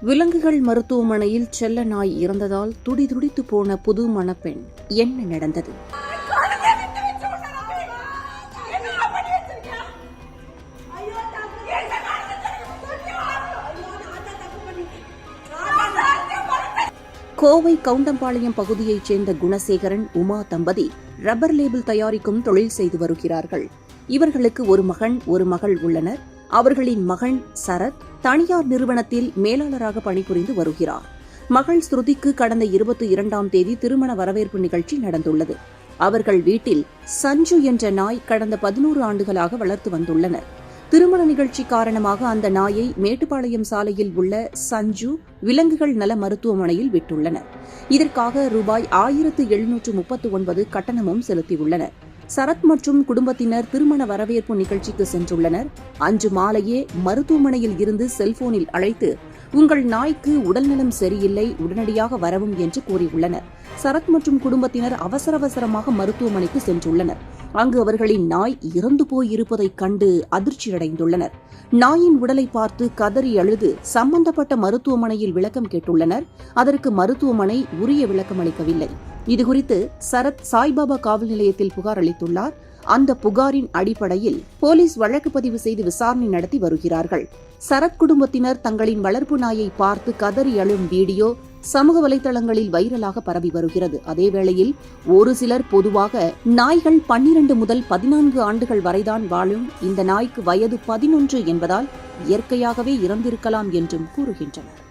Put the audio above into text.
விலங்குகள் மருத்துவமனையில் செல்ல நாய் இறந்ததால் துடிதுடித்து போன புது மணப்பெண். என்ன நடந்தது? கோவை கவுண்டம்பாளையம் பகுதியைச் சேர்ந்த குணசேகரன் உமா தம்பதி ரப்பர் லேபிள் தயாரிக்கும் தொழில் செய்து வருகிறார்கள். இவர்களுக்கு ஒரு மகன் ஒரு மகள் உள்ளனர். அவர்களின் மகன் சரத் தனியார் நிறுவனத்தில் மேலாளராக பணிபுரிந்து வருகிறார். மகள் ஸ்ருதிக்கு கடந்த இருபத்தி இரண்டாம் தேதி திருமண வரவேற்பு நிகழ்ச்சி நடந்துள்ளது. அவர்கள் வீட்டில் சஞ்சு என்ற நாய் கடந்த பதினோரு ஆண்டுகளாக வளர்த்து வந்துள்ளனர். திருமண நிகழ்ச்சி காரணமாக அந்த நாயை மேட்டுப்பாளையம் சாலையில் உள்ள சஞ்சு விலங்குகள் நல மருத்துவமனையில் விட்டுள்ளனர். இதற்காக ரூபாய் ஆயிரத்து எழுநூற்று முப்பத்து ஒன்பது கட்டணமும் செலுத்தியுள்ளனர். சரத் மற்றும் குடும்பத்தினர் திருமண வரவேற்பு நிகழ்ச்சிக்கு சென்றுள்ளனர். அன்று மாலையே மருத்துவமனையில் இருந்து செல்போனில் அழைத்து உங்கள் நாய்க்கு உடல்நலம் சரியில்லை உடனடியாக வரவும் என்று கூறியுள்ளனர். சரத் மற்றும் குடும்பத்தினர் அவசர அவசரமாக மருத்துவமனைக்கு சென்றுள்ளனர். அங்கு அவர்களின் நாய் இறந்து போயிருப்பதைக் கண்டு அதிர்ச்சியடைந்துள்ளனர். நாயின் உடலை பார்த்து கதறி அழுது சம்பந்தப்பட்ட மருத்துவமனையில் விளக்கம் கேட்டுள்ளனர். அதற்கு மருத்துவமனை உரிய விளக்கம் அளிக்கவில்லை இதுகுறித்து சரத் சாய்பாபா காவல் நிலையத்தில் புகார் அளித்துள்ளார். அந்த புகாரின் அடிப்படையில் போலீஸ் வழக்கு பதிவு செய்து விசாரணை நடத்தி வருகிறார்கள். சரத் குடும்பத்தினர் தங்களின் வளர்ப்பு நாயை பார்த்து கதறி அழும் வீடியோ சமூக வலைதளங்களில் வைரலாக பரவி வருகிறது. அதேவேளையில் ஒரு சிலர் பொதுவாக நாய்கள் பன்னிரண்டு முதல் பதினான்கு ஆண்டுகள் வரைதான் வாழும். இந்த நாய்க்கு வயது பதினொன்று என்பதால் இயற்கையாகவே இறந்திருக்கலாம் என்றும் கூறுகின்றனர்.